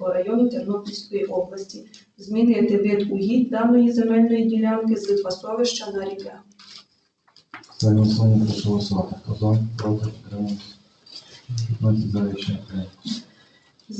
району Тернопільської області. Змінити вид угідь даної земельної ділянки з пасовища на. Ставлю на голосування, прошу голосувати. Хто за, проти, утримались. 15 за рішення.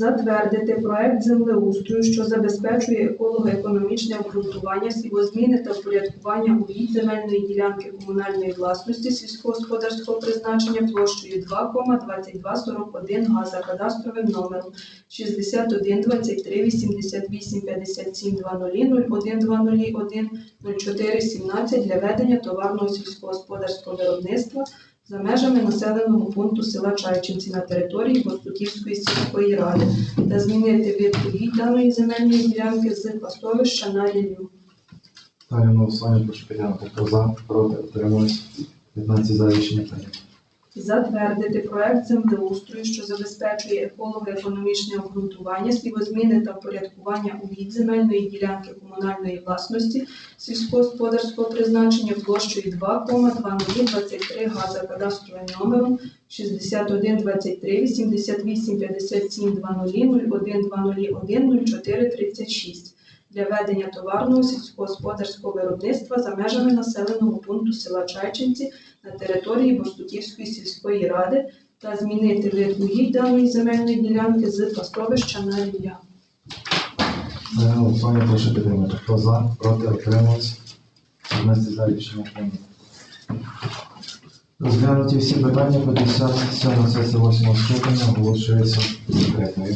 Затвердити проект землеустрою, що забезпечує еколого-економічне обґрунтування, сівозміни та впорядкування угідь земельної ділянки комунальної власності сільськогосподарського призначення площею 2,2241 га за кадастровим номером 61 23 88 57 00 01 201 04 17 для ведення товарного сільськогосподарського виробництва за межами населеного пункту села Чайчинці на території Гостутівської сільської ради та змінити відповідь даної земельної ділянки з пасовища на рівню. Ставлю на голосування, прошу підтримати. Хто проти, утримались. 15 за рішення прийнято. Затвердити проект землеустрою, що забезпечує еколого-економічне обґрунтування, співозміни та впорядкування угідь земельної ділянки комунальної власності сільськогосподарського призначення площею 2,2023 га за кадастровим номером 61 23 88 57 00 01 201 04 36 для ведення товарного сільськогосподарського виробництва за межами населеного пункту села Чайчинці на території Бостутівської сільської ради та змінити вид угідь даної земельної ділянки з пастовища на. Ставлю голосування, прошу підтримати. Хто за, проти, утримались. 15 за рішення прийнято. Розглянуті всі питання 57 сесії 8 скликання оголошується закритою.